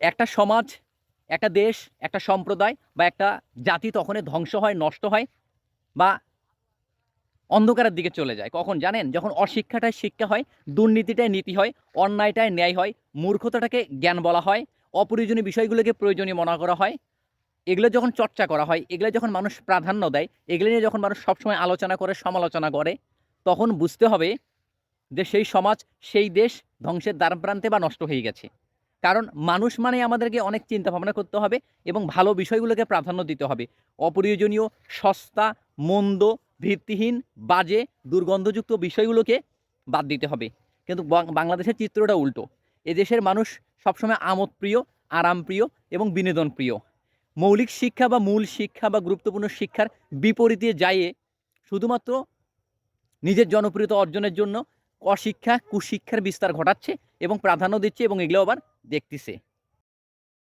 একটা সমাজ, একটা দেশ, একটা সম্প্রদায় বা একটা জাতি তখনই ধ্বংস হয়, নষ্ট হয় বা অন্ধকারের দিকে চলে যায়। কখন জানেন? যখন অশিক্ষাটায় শিক্ষা হয়, দুর্নীতিটায় নীতি হয়, অন্যায়টায় ন্যায় হয়, মূর্খতাটাকে জ্ঞান বলা হয়, অপ্রয়োজনীয় বিষয়গুলোকে প্রয়োজনীয় মনে করা হয়, এগুলো যখন চর্চা করা হয়, এগুলো যখন মানুষ প্রাধান্য দেয়, এগুলো নিয়ে যখন মানুষ সবসময় আলোচনা করে, সমালোচনা করে, তখন বুঝতে হবে যে সেই সমাজ, সেই দেশ ধ্বংসের দ্বারপ্রান্তে বা নষ্ট হয়ে গেছে। কারণ মানুষ মানে আমাদেরকে অনেক চিন্তা ভাবনা করতে হবে এবং ভালো বিষয়গুলোকে প্রাধান্য দিতে হবে। অপ্রয়োজনীয়, সস্তা, মন্দ, ভিত্তিহীন, বাজে, দুর্গন্ধযুক্ত বিষয়গুলোকে বাদ দিতে হবে। কিন্তু বাংলাদেশের চিত্রটা উল্টো। এদেশের মানুষ সবসময় আমোদপ্রিয়, আরামপ্রিয় এবং বিনোদনপ্রিয়। মৌলিক শিক্ষা বা মূল শিক্ষা বা গুরুত্বপূর্ণ শিক্ষার বিপরীতে যাইয়ে শুধুমাত্র নিজের জনপ্রিয়তা অর্জনের জন্য অশিক্ষা কুশিক্ষার বিস্তার ঘটাচ্ছে এবং প্রাধান্য দিচ্ছে এবং এগুলো আবার দেখতেছে।